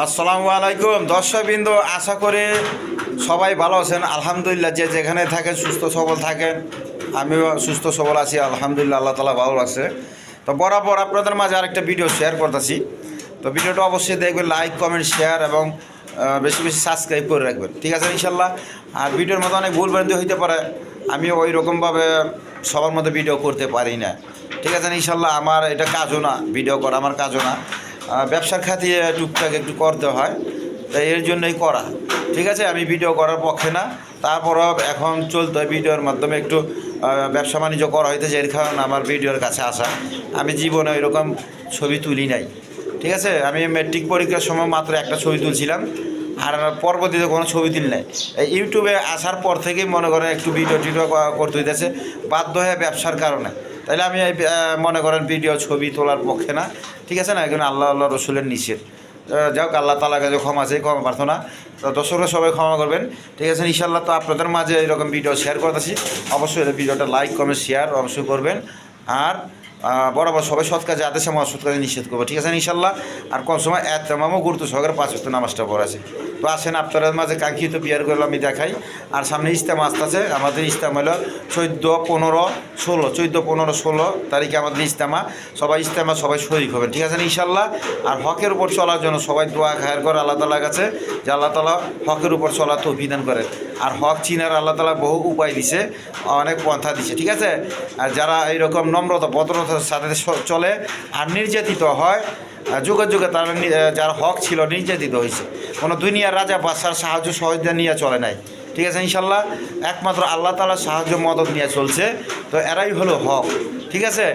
আসসালামু আলাইকুম। দর্শকবৃন্দ, আশা করি সবাই ভালো আছেন। আলহামদুলিল্লাহ, যে যেখানে থাকেন, সুস্থ সবল থাকেন। আমিও সুস্থ সবল আছি, আলহামদুলিল্লাহ, আল্লাহ তালা ভালো লাগছে তো বরাবর আপনাদের মাঝে আরেকটা ভিডিও শেয়ার করতেছি। তো ভিডিওটা অবশ্যই দেখবেন, লাইক, কমেন্ট, শেয়ার এবং বেশি বেশি সাবস্ক্রাইব করে রাখবেন। ঠিক আছে ইনশাল্লাহ আর ভিডিওর মতো অনেক ভুল ভ্রান্তি হইতে পারে। আমি ওই রকমভাবে সবার মধ্যে ভিডিও করতে পারি না। ঠিক আছে ইনশাল্লাহ আমার এটা কাজও না, ভিডিও করা আমার কাজও না। ব্যবসার খাতিয়ে টুকটাক একটু করতে হয়। তাই এর জন্যই করা। ঠিক আছে? আমি ভিডিও করার পক্ষে না। তারপরও এখন চলতে ভিডিওর মাধ্যমে একটু ব্যবসা বাণিজ্য করা হইতেছে, এর কারণে আমার ভিডিওর কাছে আসা। আমি জীবনে এরকম ছবি তুলি নাই। ঠিক আছে? আমি মেট্রিক পরীক্ষার সময় মাত্র একটা ছবি তুলছিলাম। আর পরবর্তীতে কোনো ছবি তুলি নাই। ইউটিউবে আসার পর থেকেই মনে করেন একটু ভিডিও টিডিও করতে হইতেছে। বাধ্য হয়ে ব্যবসার কারণে। তাহলে আমি মনে করেন ভিডিও ছবি তোলার পক্ষে না। ঠিক আছে না? এখানে আল্লাহ আল্লাহ রসুলের নিষেধ। যাই হোক, আল্লাহ তালা কাছে ক্ষমা চাই, ক্ষমা প্রার্থনা। তো দর্শকরা সবাই ক্ষমা করবেন। ঠিক আছে ইনশাল্লাহ তো আপনাদের মাঝে এরকম ভিডিও শেয়ার করতেছি অবশ্যই ভিডিওটা লাইক কমেন্ট শেয়ার অবশ্যই করবেন। আর বরাবর সবাই সৎ কাজে, আদেশে আমার সৎ কাজে নিষেধ করব, ঠিক আছে ইনশাল্লাহ? আর কম সময় এত মামও গুরুত্ব সহকারে পাঁচ হস্ত নামাজটা পড়াছে তো আসেন আপনাদের মাঝে কাঙ্ক্ষিত করলে আমি দেখাই। আর সামনে ইস্তেমা আসতেছে, আমাদের ইস্তেমা হলো চোদ্দ, পনেরো, ষোলো, চোদ্দ, পনেরো, ষোলো তারিখে আমাদের ইস্তেমা সবাই ইস্তেমা সবাই শরিক হবেন, ঠিক আছে ইনশাল্লাহ? আর হকের উপর চলার জন্য সবাই দোয়া খায়ের করে আল্লাহ তালার কাছে, যে আল্লাহ তালা হকের উপর চলা তো অভিধান করেন। আর হক চিনার আল্লাহ তালা বহু উপায় দিছে, অনেক পন্থা দিছে, ঠিক আছে? আর যারা এইরকম নম্রতা, ভদ্রতার সাথে চলে আর নির্যাতিত হয় যুগে যুগে তারা যারা হক ছিল নির্যাতিত হয়েছে। কোনো দুনিয়ার রাজা বাদশার সাহায্য সহযোগিতা নিয়ে চলে নাই। ঠিক আছে, ইনশাল্লাহ? একমাত্র আল্লাহ তালার সাহায্য, মদত নিয়ে চলছে। তো এরাই হলো হক, ঠিক আছে?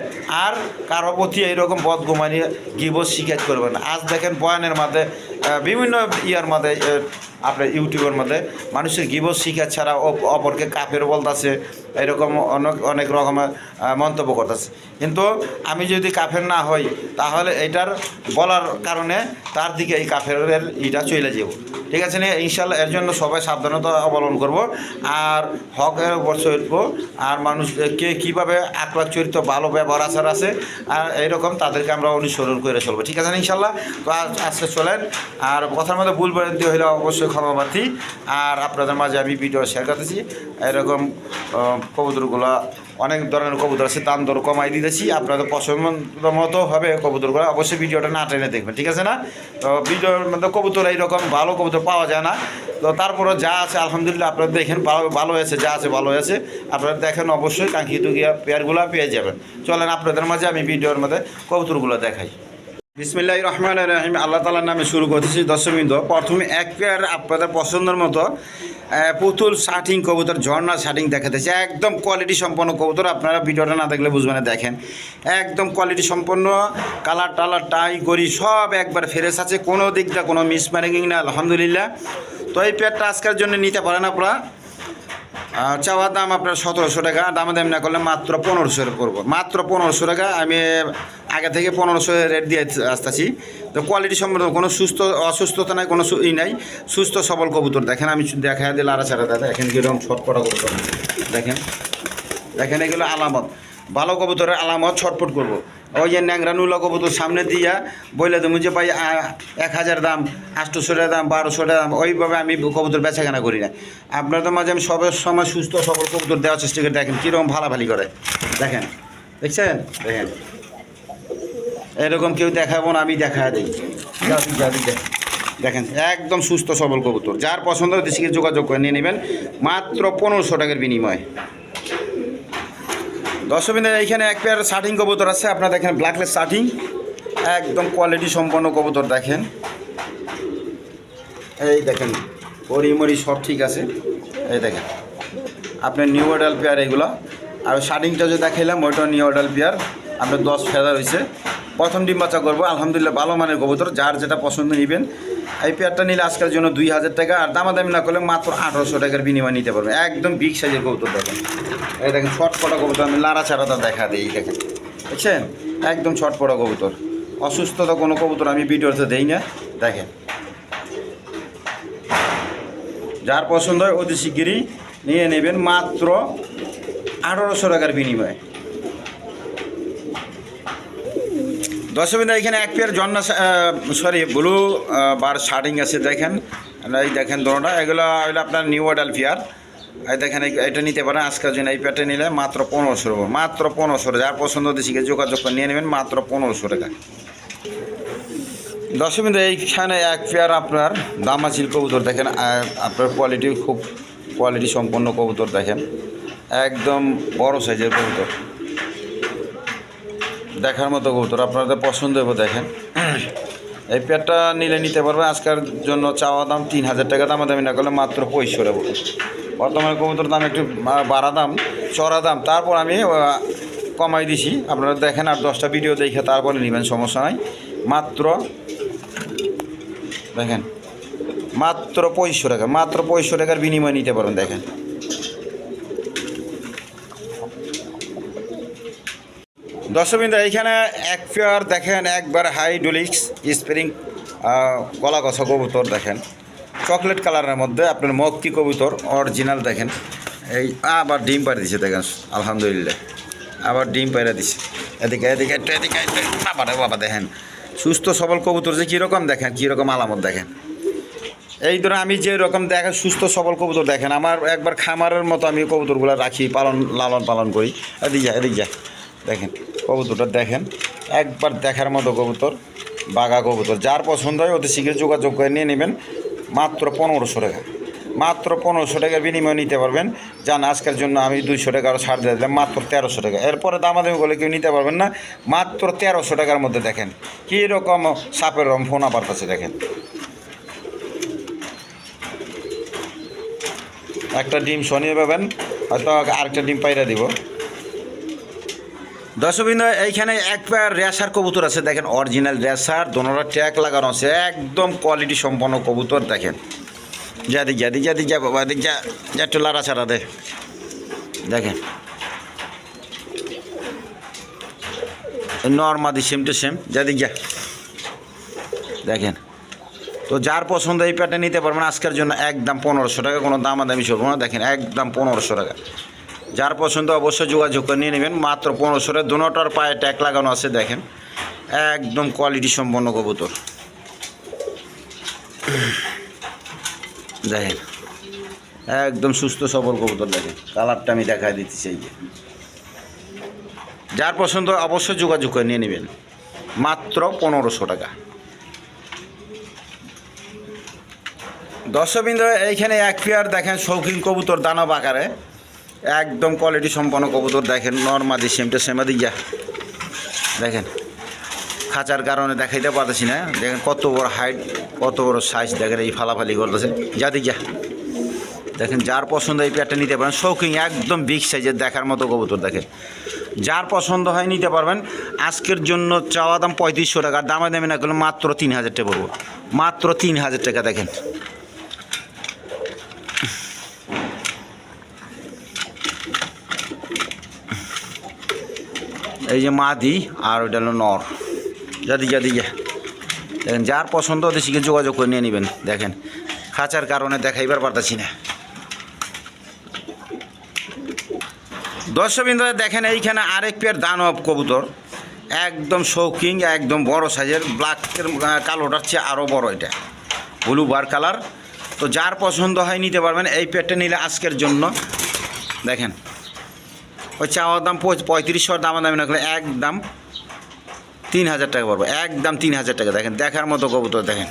আর কারও প্রতি এইরকম বদগুমানি গিবস শিকায়ত করবে না। আজ দেখেন বয়ানের মাঝে বিভিন্ন ইয়ার মাঝে আপনার ইউটিউবের মধ্যে। মানুষের গিবস শিখা ছাড়া অপ- অপরকে কাফের বলতেছে, এরকম অনেক অনেক রকমের মন্তব্য করতেছে। কিন্তু আমি যদি কাফের না হই, তাহলে এটার বলার কারণে তার দিকে এই কাফের ইটা চলে যাব ঠিক আছে না? ইনশাল্লাহ এর জন্য সবাই সাবধানতা অবলম্বন করব। আর হকের উপর চলব। আর মানুষ কে কীভাবে আকলাক চরিত্র, ভালো ব্যবহার, আচার আছে, আর এইরকম তাদেরকে আমরা অনুসরণ করে চলবো। ঠিক আছে না? ইনশাল্লাহ তো আজ, আজকে চলেন। আর কথার মধ্যে ভুল ভ্রান্তি হইলে অবশ্যই ক্ষমা প্রার্থী আর আপনাদের মাঝে আমি ভিডিও শেয়ার করতেছি। এরকম কবুতরগুলো, অনেক ধরনের কবুতর আছে, দাম দর কমাই দিতেছি। আপনাদের পছন্দ মতো হবে কবুতরগুলো, অবশ্যই ভিডিওটা না টেনে দেখবেন, ঠিক আছে না? তো ভিডিওর মধ্যে কবুতর এইরকম ভালো কবুতর পাওয়া যায় না। তো তারপরে যা আছে, আলহামদুলিল্লাহ, আপনারা দেখেন, ভালো ভালো আছে যা আছে, ভালো আছে আপনারা দেখেন অবশ্যই কাঙ্ক্ষিত গিয়া পেয়ারগুলো পেয়ে যাবেন। চলেন, আপনাদের মাঝে আমি ভিডিওর মধ্যে কবুতরগুলো দেখাই। বিসমিল্লাহ রহমান রহিম। আল্লাহ তালার নামে শুরু করতেছি। দশমিন্দ প্রথমে এক পেয়ার আপনাদের পছন্দের মতো পুতুল শার্টিং কবুতর, ঝর্ণা শার্টিং দেখাতেছে। একদম কোয়ালিটি সম্পন্ন কবুতর, আপনারা ভিডিওটা না দেখলে বুঝবেন দেখেন। একদম কোয়ালিটি সম্পন্ন কালার টালার টাই করি সব একবার ফ্রেশ আছে, কোনো দিকটা কোনো মিস ম্যারিং না, আলহামদুলিল্লাহ। তো এই পেয়ারটা আজকের জন্য নিতে পারেন আপনারা। চাওয়ার দাম আপনার সতেরোশো টাকা দাম দাম না করলে মাত্র পনেরোশো পড়ব। মাত্র পনেরোশো টাকা, আমি আগে থেকে পনেরোশো রেট দিয়ে আসতেছি। তো কোয়ালিটি সম্পর্কে কোনো সুস্থ, অসুস্থতা নাই, কোনো ই নাই। সুস্থ, সবল কবুতর। দেখেন, আমি দেখা দিলে আড়া ছাড়া দাদা দেখেন কীরকম ছটপটা কবুতর। দেখেন। দেখেন এগুলো আলামত। ভালো কবুতরের আলামত ছটপট করব। ওই যে ন্যাংরা নুলা কবুতর সামনে দিয়া বললে তুমি যে পাই এক হাজার দাম আটশোশো টাকা দাম, বারোশো টাকা দাম, ওইভাবে আমি কবুতর বেচা কেনা করি না। আপনাদের মাঝে আমি সবের সময় সুস্থ সবল কবুতর দেওয়ার চেষ্টা করি, দেখেন কীরকম ভালাভালি করে। দেখেন, দেখছেন? দেখেন। এরকম কেউ দেখাবো না, আমি দেখা দিই। দেখেন, একদম সুস্থ সবল কবুতর। যার পছন্দ দেশকে যোগাযোগ করে নিয়ে নেবেন, মাত্র পনেরোশো টাকার বিনিময়ে। দর্শকবিন্দু এইখানে এক পেয়ার শার্টিং কবুতর আছে। আপনারা দেখেন ব্ল্যাকলেস শার্টিং। একদম কোয়ালিটি সম্পন্ন কবুতর দেখেন। এই দেখেন মরি সব ঠিক আছে। এই দেখেন আপনার নিউ অডাল পেয়ার এগুলো। আর শার্টিংটা যে দেখাইলাম, ওইটা নিউ অডাল পেয়ার আপনার দশ ফেদার হয়েছে প্রথম ডিম বাচ্চা করব। আলহামদুলিল্লাহ ভালো মানের কবুতর। যার যেটা পছন্দ নেবেন এই পেয়ারটা নিলে আজকের জন্য দুই হাজার টাকা, আর দামাদামি না করলে মাত্র আঠারোশো টাকার বিনিময় নিতে পারবেন একদম বিগ সাইজের কবুতর দেখেন। এই দেখেন ছটপটা কবুতর, আমি লাড়া ছাড়াটা দেখা দিই দেখেন। বুঝছেন? একদম ছটপটা কবুতর। অসুস্থতা কোনো কবুতর আমি ভিডিওতে দেই না, দেখেন। যার পছন্দ হয় অতি শিগগিরই নিয়ে নেবেন মাত্র আঠারোশো টাকার বিনিময়ে। দশমিন এখানে এক পেয়ার জন্না সরি ব্লু বার শার্টিং আছে, দেখেন। এই দেখেন দোনোটা, এগুলো হলো আপনার নিউ অডাল পেয়ার এই দেখেন এটা নিতে পারেন, আজকের জন্য এই পেয়ারটা নিলে মাত্র পনেরোশো টাকা মাত্র পনেরোশো টাকা যার পছন্দ দেশিকে যোগাযোগ করে নিয়ে নেবেন, মাত্র পনেরোশো টাকা দশমিন এইখানে এক পেয়ার আপনার দামাচিল কবুতর দেখেন আপনার কোয়ালিটি খুব কোয়ালিটি সম্পন্ন কবুতর দেখেন। একদম বড় সাইজের কবুতর। দেখার মতো কবুতর, আপনাদের পছন্দ হবে দেখেন। এই পেয়ারটা নিলে নিতে পারবে আজকের জন্য চাওয়া দাম তিন হাজার টাকা দাম দামি না করলে মাত্র পঁয়ষট্টি টাকা বর্তমানে কবুতর দাম একটু বাড়া দাম, চড়া দাম, তারপর আমি কমাই দিছি। আপনারা দেখেন আর দশটা ভিডিও দেখে তারপরে নেবেন, সমস্যা নাই। মাত্র, দেখেন, মাত্র পঁয়ষট্টি টাকা, মাত্র পঁয়ষট্টি টাকার বিনিময় নিতে পারবেন, দেখেন। দর্শকবৃন্দ, এইখানে এক পেয়ার দেখেন, একবার হাইড্রোলিক্স স্প্রিং গলা গছা কবুতর দেখেন। চকলেট কালারের মধ্যে আপনার মক্কি কবুতর, অরিজিনাল দেখেন। এই আবার ডিম পাড়ে দিছে, দেখেন, আলহামদুলিল্লাহ। আবার ডিম পাইরা দিছে। এদিকে এদিকে, একটু এদিকে, একটু বাবা বাবা, দেখেন। সুস্থ, সবল কবুতর যে কীরকম দেখেন, কীরকম আলামত দেখেন। এই ধরো আমি যে রকম দেখেন, সুস্থ, সবল কবুতর দেখেন, আমার একবার খামারের মতো আমি কবুতরগুলো রাখি, পালন, লালন পালন করি। এদিক যা এদিক যা। দেখেন, কবুতরটা দেখেন, একবার দেখার মতো কবুতর, বাঘা কবুতর। যার পছন্দ হয় ওদের শীঘ্র যোগাযোগ করে নিয়ে নেবেন, মাত্র পনেরোশো টাকা। মাত্র পনেরোশো টাকার বিনিময় নিতে পারবেন। যান, আজকের জন্য আমি দুইশো টাকা আরও ছাড় দিয়ে দিলাম, মাত্র তেরোশো টাকা। এরপরে দামাদামি করলে কেউ নিতে পারবেন না, মাত্র তেরোশো টাকার মধ্যে দেখেন কী রকম সাপের রম ফোনা পারতেছে দেখেন। একটা ডিম শনিয়ে পাবেন, হয়তো আরেকটা ডিম পাইরা দিব। দর্শকবৃন্দ, এইখানে এক পেয়ার রেসার কবুতর আছে, দেখেন অরিজিনাল রেসার দোনোটা ট্যাগ লাগানো আছে, একদম কোয়ালিটি সম্পন্ন কবুতর, দেখেন। যা দিক যা দিক যা দিক, যা, বাবা, দিক, যা যা একটু লাড়া ছাড়া দে। দেখেন। নর্মাদি সেম টু সেম যা দিক, যা। দেখেন। তো যার পছন্দ এই প্যাটটা নিতে পারবেন, আজকের জন্য একদম পনেরোশো টাকা, কোনো দামাদামি চলবো না, দেখেন, একদম পনেরোশো টাকা। যার পছন্দ অবশ্যই যোগাযোগ করে নিয়ে নেবেন। মাত্র পনেরোশো টাকা দুটোটার পায়ে ট্যাগ লাগানো আছে, দেখেন। একদম কোয়ালিটি সম্পন্ন কবুতর। দেখেন। একদম সুস্থ, সবল কবুতর, দেখেন। কালারটা আমি দেখাই দিতেছি এই যে। যার পছন্দ অবশ্যই যোগাযোগ করে নিয়ে নেবেন। মাত্র পনেরোশো টাকা। দর্শকবৃন্দ, এইখানে এক পেয়ার দেখেন, শৌখিন কবুতর দানব আকারে। একদম কোয়ালিটি সম্পন্ন কবুতর দেখেন নর্মাদি সেমটা সেমাদি যা। দেখেন, খাঁচার কারণে দেখাইতে পারতেছি না। দেখেন কত বড় হাইট কত বড় সাইজ দেখেন এই ফালাফালি করতেছে। যাদি যা। দেখেন, যার পছন্দ এই পেয়ারটা নিতে পারেন। শৌখিন একদম বিগ সাইজের দেখার মতো কবুতর, দেখেন। যার পছন্দ হয় নিতে পারবেন। আজকের জন্য চাওয়া দাম পঁয়ত্রিশশো টাকা দামে দামে না করলে মাত্র তিন হাজার টাকা পড়ব। মাত্র তিন হাজার টাকা, দেখেন। এই যে মাদি আর ওইটা হলো নর। যাদি যাদি যা দেখেন, যার পছন্দ শিখে যোগাযোগ করে নিয়ে নেবেন, দেখেন। খাঁচার কারণে দেখাইবার পারতাছি না। দর্শকবৃন্দ দেখেন, এইখানে আরেক পেয়ার দানব কবুতর। একদম শৌকিং একদম বড় সাইজের ব্ল্যাকের কালোটার চেয়ে আরও বড় এটা। ব্লু বার কালার তো যার পছন্দ হয়, নিতে পারবেন। এই পেয়ারটা নিলে আজকের জন্য, দেখেন। ওই চাওয়ার দাম পঁয়- পঁয়ত্রিশশো দাম দামি না করলে একদম তিন হাজার টাকা পড়বে, একদম তিন হাজার টাকা। দেখেন, দেখার মতো কবুতর দেখেন।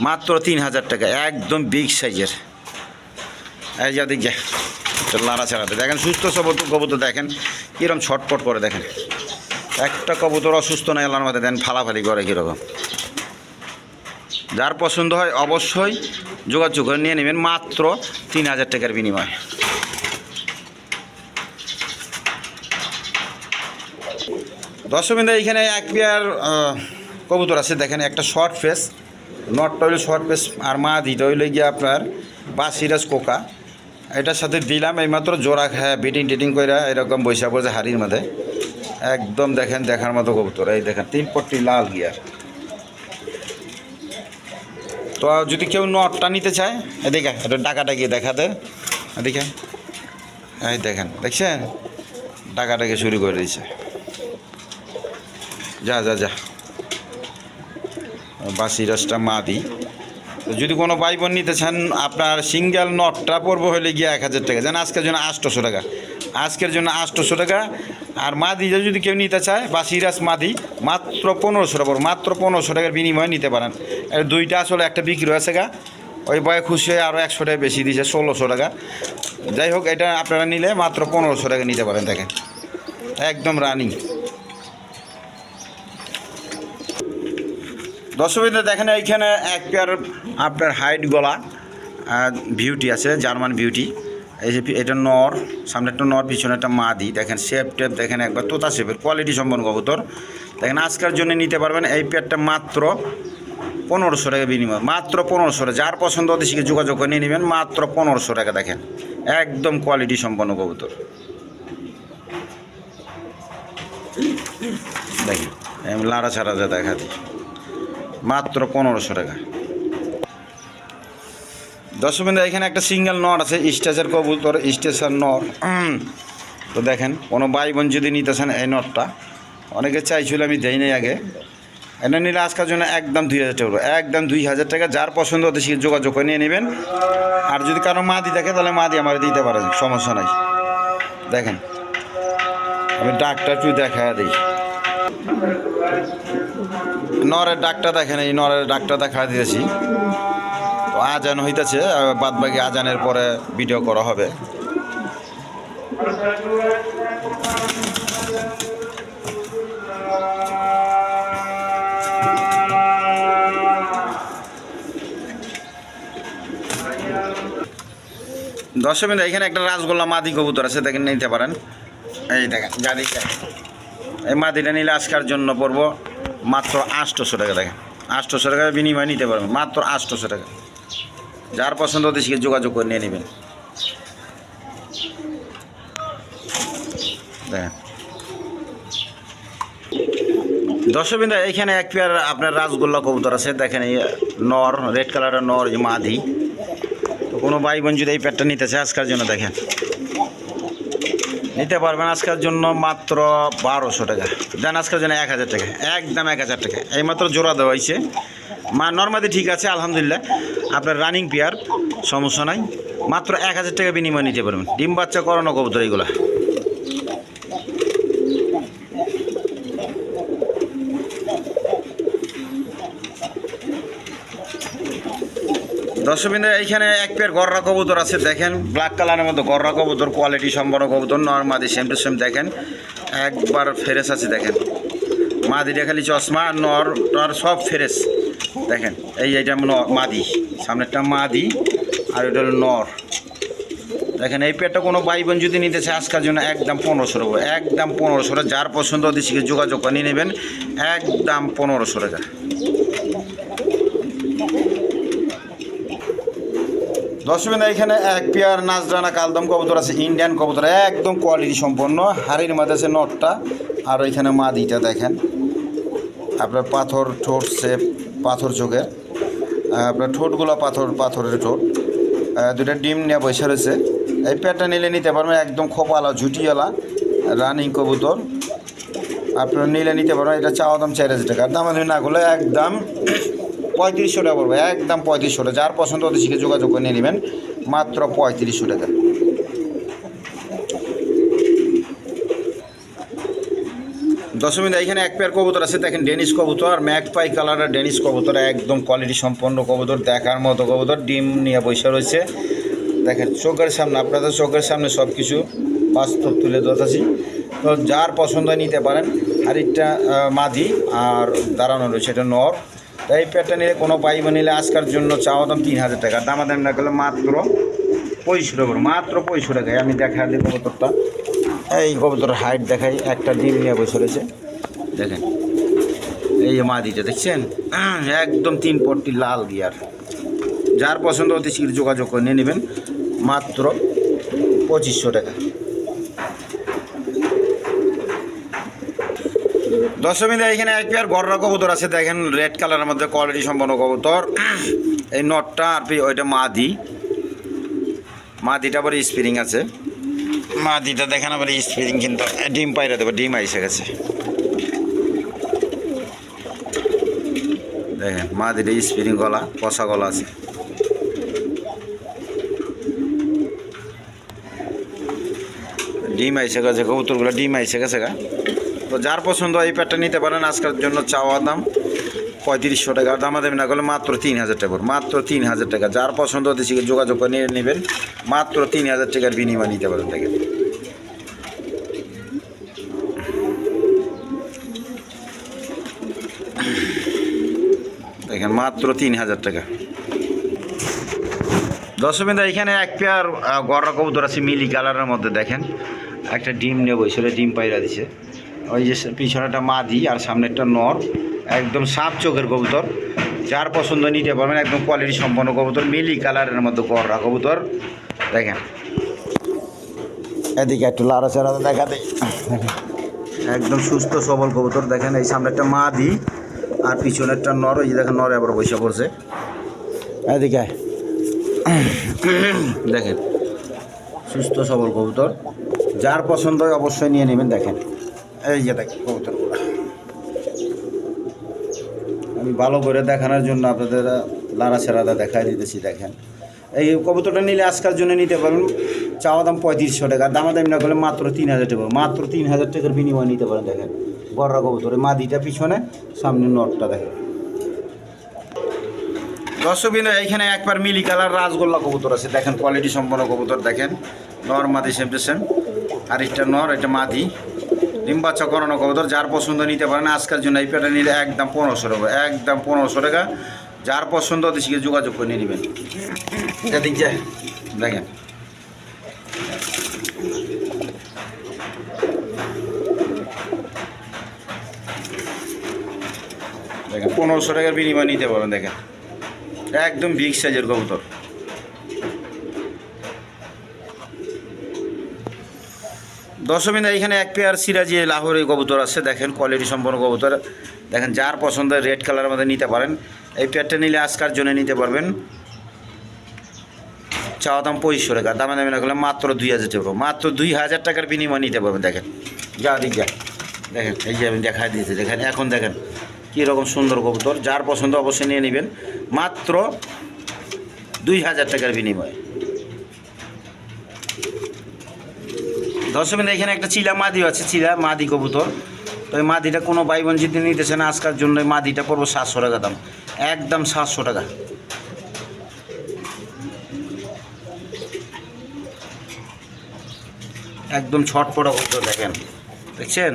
মাত্র তিন হাজার টাকা, একদম বিগ সাইজের এই যা দিক যা লাড়া ছাড়াতে দেখেন, সুস্থ সব কবুতর দেখেন কীরকম ছটপট করে দেখেন। একটা কবুতর অসুস্থ নয় আল্লাহর মধ্যে দেন, ফালাফালি করে কীরকম। যার পছন্দ হয় অবশ্যই যোগাযোগ করে নিয়ে নেবেন, মাত্র তিন হাজার টাকার বিনিময়। দর্শকবৃন্দ এইখানে এক পেয়ার কবুতর আছে। দেখেন, একটা শর্ট ফেস নটটা হইল শর্ট ফেস আর মা দিটা হইলে গিয়ে আপনার বা সিরাজ কোকা। এটার সাথে দিলাম এইমাত্র জোড়া খায় বিটিং টিটিং করে এরকম বৈশা পড়ছে হাড়ির মধ্যে। একদম দেখেন, দেখার মতো কবুতর। এই দেখেন, তিন পট্টি লাল গিয়ার তো যদি কেউ নটটা নিতে চায়, এদিকে এটা ডাকাটা গিয়ে দেখাতে এদিকে, এই দেখেন, দেখছেন? ডাকাটাকে শুরু করে দিয়েছে। যা যা যা। বাসিরাসটা মাদি তো যদি কোনো ভাই বোন নিতে চান, আপনার সিঙ্গেল নটটা পড়ব হলে গিয়ে এক হাজার টাকা। যেন আজকের জন্য আটশোশো টাকা। আজকের জন্য আটশোশো টাকা। আর মাদি যদি কেউ নিতে চায় বা সিরাজ মাদি মাত্র পনেরোশো টাকা। মাত্র পনেরোশো টাকার বিনিময়ে নিতে পারেন। দুইটা আসলে একটা বিক্রি হয়েছে গা। ওই বয়ে খুশি হয়ে আরও একশো টাকা বেশি দিয়েছে, ষোলোশো টাকা। যাই হোক, এটা আপনারা নিলে মাত্র পনেরোশো টাকা নিতে পারেন, দেখেন। একদম রানিং। দর্শকবৃন্দ, দেখেন এইখানে এক পেয়ার আপনার হাইট গলা বিউটি আছে, জার্মান বিউটি এই যে এটা নর, সামনে একটা নর, পিছনে একটা মাদি। দেখেন শেপ টেপ, দেখেন একবার তোতা শেপের কোয়ালিটি সম্পন্ন কবুতর। দেখেন আজকের জন্য নিতে পারবেন এই পেয়ারটা মাত্র পনেরোশো টাকা বিনিময়, মাত্র পনেরোশো টাকা। যার পছন্দ সঙ্গে যোগাযোগ করে নিয়ে নেবেন, মাত্র পনেরোশো টাকা, দেখেন। একদম কোয়ালিটি সম্পন্ন কবুতর। দেখি লাড়া ছাড়া যা দেখা দিই। মাত্র পনেরোশো টাকা। দর্শকবৃন্দ এখানে একটা সিঙ্গেল নট আছে, স্টেজের কবুতর স্টেশন নট। তো দেখেন, কোনো ভাই বোন যদি নিতেছেন এই নটটা, অনেকে চাইছিল আমি দেই নাই আগে। এটা নিলে আজকের জন্য একদম দুই হাজার টাকা একদম দুই হাজার টাকা, যার পছন্দ ওদের সে যোগাযোগ করে নিয়ে নেবেন। আর যদি কারও মাদি থাকে তাহলে মা মাদি আমার দিতে পারেন, সমস্যা নাই। দেখেন, আমি ডাক্তার একটু দেখা দিই। নরের ডাকটা দেখেন, এই নরের ডাকটা দেখা দিয়েছি। তো আজান হইতেছে, বাদ বাকি আজানের পরে ভিডিও করা হবে। দর্শক এখানে একটা রাসগোল্লা মাদি কবুতর আছে দেখেন নিতে পারেন। এই দেখেন, যা দেখেন এই মাদিটা নিলে আজকার জন্য পড়ব মাত্র আটশোশো টাকা, দেখেন। আটশোশো টাকা বিনিময় নিতে পারবেন, মাত্র আটশোশো টাকা। যার পছন্দ সঙ্গে যোগাযোগ করে নিয়ে নেবেন। দেখেন। দর্শকবিন্দু এইখানে এক পেয়ার আপনার রাসগোল্লা কবুতর আছে, দেখেন এই নর, রেড কালারের নর মাদি। তো কোনো ভাই বোন যদি এই পেয়ারটা নিতে চায় আজকের জন্য দেখেন। নিতে পারবেন আজকের জন্য মাত্র বারোশো টাকা। দেন আজকের জন্য এক হাজার টাকা। একদম এক হাজার টাকা। এইমাত্র জোড়া দেওয়া হয়েছে। মা নর্মালি ঠিক আছে, আলহামদুলিল্লাহ। আপনার রানিং পেয়ার সমস্যা নাই। মাত্র এক হাজার টাকা বিনিময় নিতে পারবেন। ডিম বাচ্চা, করানো কবুতর এইগুলা দর্শকবিন্দু, এইখানে এক পেয়ার গররা কবুতর আছে, দেখেন। ব্ল্যাক কালারের মধ্যে গররা কবুতর কোয়ালিটি সম্পন্ন কবুতর নর্মাদি সেম টু সেম দেখেন। একবার ফেরেস আছে, দেখেন। মাদিটা খালি চশমা, নর, টর সব ফেরেস দেখেন, এই এইটা মাদি, সামনেরটা মাদি, আর এটা হলো নর। দেখেন, এই পেয়ারটা কোনো ভাই বোন যদি নিতে চায়, আজকের জন্য একদম পনেরোশো টাকা। একদম পনেরোশো টাকা, যার পছন্দ সঙ্গে যোগাযোগ করে নিয়ে নেবেন। একদম পনেরোশো টাকা। দর্শকবিন্দু এখানে এক পেয়ার নাজরানা কালদম কবুতর আছে ইন্ডিয়ান কবুতর একদম কোয়ালিটি সম্পন্ন। হাড়ির মধ্যে আছে নটটা আর ওইখানে মাদিটা দেখেন। আপনার পাথর ঠোঁট সেপ পাথর আহ, আপনার ঠোঁটগুলো পাথর পাথরের ঠোঁট। দুটা ডিম নিয়ে বসে রয়েছে। এই পেয়ারটা নিলে নিতে পারবেন একদম খোপালা ঝুটিওয়ালা রানিং কবুতর। আপনারা নিলে নিতে পারবেন এটা চাওয়া দাম চার হাজার টাকা। দাম না করলে একদম পঁয়ত্রিশশো টাকা পড়বে, একদম পঁয়ত্রিশশো টাকা। যার পছন্দ ওদের শিখে যোগাযোগ করে নিয়ে নেবেন, মাত্র পঁয়ত্রিশশো টাকা। দশমিন এখানে এক পেয়ার কবুতর আছে, দেখেন ডেনিস কবুতর ম্যাক পাই কালারের ডেনিস কবুতর, একদম কোয়ালিটি সম্পন্ন কবুতর, দেখার মতো কবুতর, ডিম নিয়ে বসে রয়েছে। দেখেন, চোখের সামনে, আপনাদের চোখের সামনে সব কিছু বাস্তব তুলে ধরতেছি। তো যার পছন্দ নিতে পারেন আর একটা মাদি আর দাঁড়ানো রয়েছে, এটা নর। তো এই পেয়ারটা নিলে কোনো পাইব নিলে আজকের জন্য চাওয়া দাম তিন হাজার টাকা। দামাদাম না গেলে মাত্র পঁয়ষট্টি টাকা মাত্র পঁয়ষট্টি টাকায়। আমি দেখা দিই কবুতরটা। এই কবুতরের হাইট দেখাই, একটা ডিম নিয়ে বসে রয়েছে। দেখেন, এই যে মাদিটা, দেখছেন? একদম তিন পট্টি লাল গিয়ার। যার পছন্দ হতে শীঘ্র যোগাযোগ করে নিয়ে নেবেন। মাত্র পঁচিশশো টাকা। দশমিদা এখানে এক পেয়ার গররা কবুতর আছে, দেখেন রেড কালারের মধ্যে কোয়ালিটি সম্পন্ন কবুতর। এই নটটা আর পি- ওইটা মাদি। মাদিটা আবার স্প্রিং আছে। মাদিটা দেখেন আবার স্প্রিং কিন্তু ডিম পাইরা দেবো, ডিম আইসে গেছে। দেখেন মাদির স্প্রিং গলা, কষা গলা আছে। ডিম আইসে গেছে, কবুতরগুলো ডিম আইসে গেছে গা। তো যার পছন্দ এই প্যাটটা নিতে পারেন। আজকের জন্য চাওয়া দাম পঁয়ত্রিশশো টাকা। আর দামা দামি না করলে মাত্র তিন হাজার টাকা। মাত্র তিন হাজার টাকা। যার পছন্দ হতে যোগাযোগ করে নিয়ে নেবেন। মাত্র তিন হাজার টাকার বিনিময় নিতে পারেন দেখেন দেখেন, মাত্র তিন হাজার টাকা। দশমিন্দা এখানে এক পেয়ার গররা কবুতর আছে মিলি কালারের মধ্যে। দেখেন, একটা ডিম নিয়ে বসে ডিম পাইরা দিছে। ওই যে পিছনে একটা মাদি আর সামনে একটা নর, একদম সাপ চোখের কবুতর। যার পছন্দ নিতে পারবেন, একদম কোয়ালিটি সম্পন্ন কবুতর মিলি কালারের মধ্যে গররা কবুতর। দেখেন। এদিকে একটু লাড়াচাড়া দেখা দেয় একদম সুস্থ, সবল কবুতর। দেখেন এই সামনে একটা মা মাদি আর পিছনে একটা নর ওই যে দেখেন নর আবার বসে পড়ছে। এদিকে। দেখেন। সুস্থ, সবল কবুতর। যার পছন্দ হয় অবশ্যই নিয়ে নেবেন, দেখেন। এই যে দেখেন কবুতরগুলো। আমি ভালো করে দেখানোর জন্য আপনাদের লাড়া ছেড়াটা দেখাই দিতেছি, দেখেন। এই কবুতরটা নিলে আজকের জন্য নিতে পারেন চাওয়া দাম পঁয়ত্রিশশো টাকা দামা দামি না করলে মাত্র তিন হাজার টাকা, মাত্র তিন হাজার টাকার বিনিময় নিতে পারেন, দেখেন। বড়রা কবুতরে মাদিটা পিছনে, সামনে নটটা, দেখেন। দর্শকবিন্দু, এইখানে একবার মিলি কালার রাজগোল্লা কবুতর আছে, দেখেন কোয়ালিটি সম্পন্ন কবুতর, দেখেন। নর মাদি সেম টু সেম আর একটা নর, একটা মাদি। ডিম বাচ্চা করানো কবুতর যার পছন্দ নিতে পারেন আজকের জন্য এই পেটা নিলে একদম পনেরোশো টাকা একদম পনেরোশো টাকা। যার পছন্দ ওদের যোগাযোগ করে নিয়ে নেবেন। এদিক যায়। দেখেন। দেখেন পনেরোশো টাকার বিনিময় নিতে পারেন দেখেন। একদম বিগ সাইজের কবুতর। দশমিনা এখানে এক পেয়ার সিরাজি লাহোরি কবুতর আছে, দেখেন কোয়ালিটি সম্পন্ন কবুতর। দেখেন, যার পছন্দ রেড কালারের মধ্যে নিতে পারেন। এই পেয়ারটা নিলে আজকার জন্য নিতে পারবেন। চাওয়া দাম পঁচিশশো টাকা, দামে দামে করলে মাত্র দুই হাজার টাকা মাত্র দুই হাজার টাকার বিনিময় নিতে পারবেন, দেখেন। যা দিক যা। দেখেন, এই যে আমি দেখাই দিয়েছি, দেখেন, এখন দেখেন কীরকম সুন্দর কবুতর। যার পছন্দ অবশ্যই নিয়ে নেবেন। মাত্র দুই হাজার টাকার বিনিময়ে। দর্শকের এখানে একটা চিলা মাদি আছে, চিলা মাদি কবুতর। তো এই মাদিটা কোনো ভাই বোন যদি নিতেছে না আজকার জন্য, এই মাদিটা পড়ব সাতশো টাকা দাম। একদম সাতশো টাকা। একদম ছটপটা কবুতর দেখেন। দেখছেন?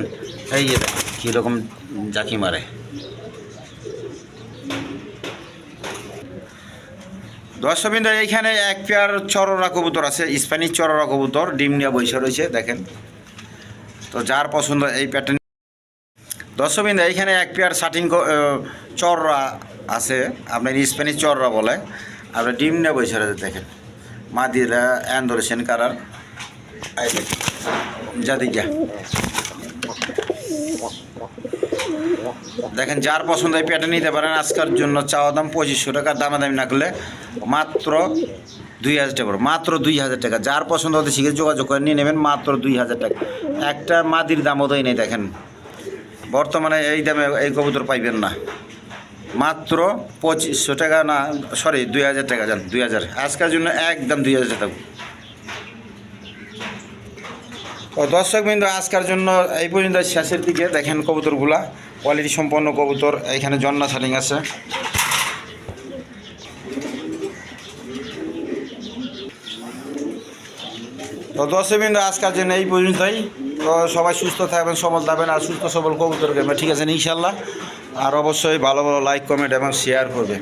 এই যে দেখেন, কীরকম জাকি মারে দর্শকবৃন্দ এইখানে এক পেয়ার চররা কবুতর আছে, স্প্যানিশ চররা কবুতর, ডিম নিয়ে বসে রয়েছে, দেখেন। তো যার পছন্দ এই পেয়ারটা দর্শকবৃন্দ এইখানে এক পেয়ার শাটিং চররা আছে, আপনার স্প্যানিশ চররা বলে। আপনার ডিম নিয়ে বসে রয়েছে, দেখেন। মাদিরা অ্যান্ডোরেশন কারার দেখেন জাদিকা দেখেন, যার পছন্দ এই প্যাটা নিতে পারেন, আজকের জন্য চাওয়া দাম পঁচিশশো টাকা, দামাদামি না করলে মাত্র দুই হাজার টাকা। মাত্র দুই হাজার টাকা। যার পছন্দ হতে শিখে যোগাযোগ করে নিয়ে নেবেন, মাত্র দুই হাজার টাকা। একটা মাদির দামও দেয় নেই, দেখেন। বর্তমানে এই দামে এই কবুতর পাইবেন না। মাত্র পঁচিশশো টাকা না, সরি, দুই হাজার টাকা যান, দুই হাজার। আজকের জন্য একদম দুই হাজার টাকা। তো দর্শক বিন্দু আজকের জন্য এই পর্যন্ত শেষের দিকে। দেখেন কবুতরগুলা কোয়ালিটি সম্পন্ন কবুতর, এখানে জন্না শাটিং আছে। তো দর্শক বিন্দু আজকের জন্য এই পর্যন্তই। তো সবাই সুস্থ থাকবেন, সবল থাকবেন, আর সুস্থ সবল কবুতর করবেন ঠিক আছে ইনশাল্লাহ আর অবশ্যই ভালো ভালো লাইক কমেন্ট এবং শেয়ার করবে।